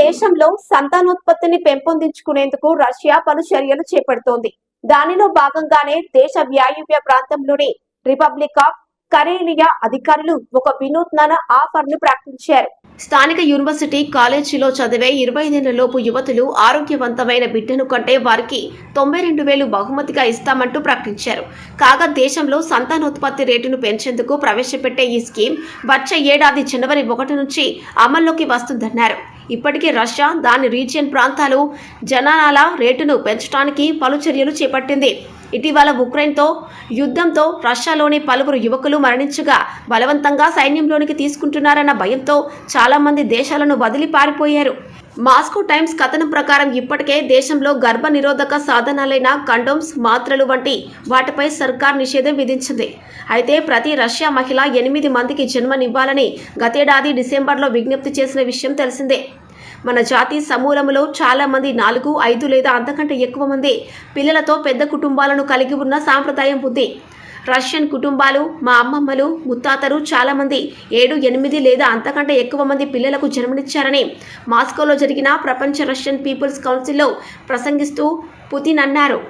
దేశంలో సంతానోత్పత్తిని పెంపొందించుకునేందుకు రష్యా పలు చర్యలు చేపడుతోంది. దానిలో భాగంగానే దేశ వ్యాయువ్య ప్రాంతంలోని రిపబ్లిక్ ఆఫ్ కరేలియా అధికారులు ఒక వినూత్న ఆఫర్ను ప్రకటించారు. స్థానిక యూనివర్సిటీ కాలేజీలో చదివే ఇరవై లోపు యువతులు ఆరోగ్యవంతమైన బిడ్డను కంటే వారికి తొంభై రెండు వేలు బహుమతిగా ఇస్తామంటూ ప్రకటించారు. కాగా దేశంలో సంతానోత్పత్తి రేటును పెంచేందుకు ప్రవేశపెట్టే ఈ స్కీమ్ వచ్చే ఏడాది జనవరి ఒకటి నుంచి అమల్లోకి వస్తుందన్నారు. ఇప్పటికే రష్యా దాని రీజియన్ ప్రాంతాలు జనాల రేటును పెంచడానికి పలు చర్యలు చేపట్టింది. ఇటీవల ఉక్రెయిన్తో యుద్ధంతో రష్యాలోని పలువురు యువకులు మరణించగా బలవంతంగా సైన్యంలోనికి తీసుకుంటున్నారన్న భయంతో చాలామంది దేశాలను వదిలి పారిపోయారు. మాస్కో టైమ్స్ కథనం ప్రకారం ఇప్పటికే దేశంలో గర్భ నిరోధక సాధనాలైన కండోమ్స్ మాత్రలు వంటి వాటిపై సర్కార్ నిషేధం విధించింది. అయితే ప్రతి రష్యా మహిళ ఎనిమిది మందికి జన్మనివ్వాలని గతేడాది డిసెంబర్లో విజ్ఞప్తి చేసిన విషయం తెలిసిందే. మన జాతి సమూలములో చాలా మంది నాలుగు ఐదు లేదా అంతకంటే ఎక్కువ మంది పిల్లలతో పెద్ద కుటుంబాలను కలిగి ఉన్న సాంప్రదాయం ఉంది. రష్యన్ కుటుంబాలు మా అమ్మమ్మలు ముత్తాతలు చాలామంది ఏడు ఎనిమిది లేదా అంతకంటే ఎక్కువ మంది పిల్లలకు జన్మనిచ్చారని మాస్కోలో జరిగిన ప్రపంచ రష్యన్ పీపుల్స్ కౌన్సిల్లో ప్రసంగిస్తూ పుతిన్ అన్నారు.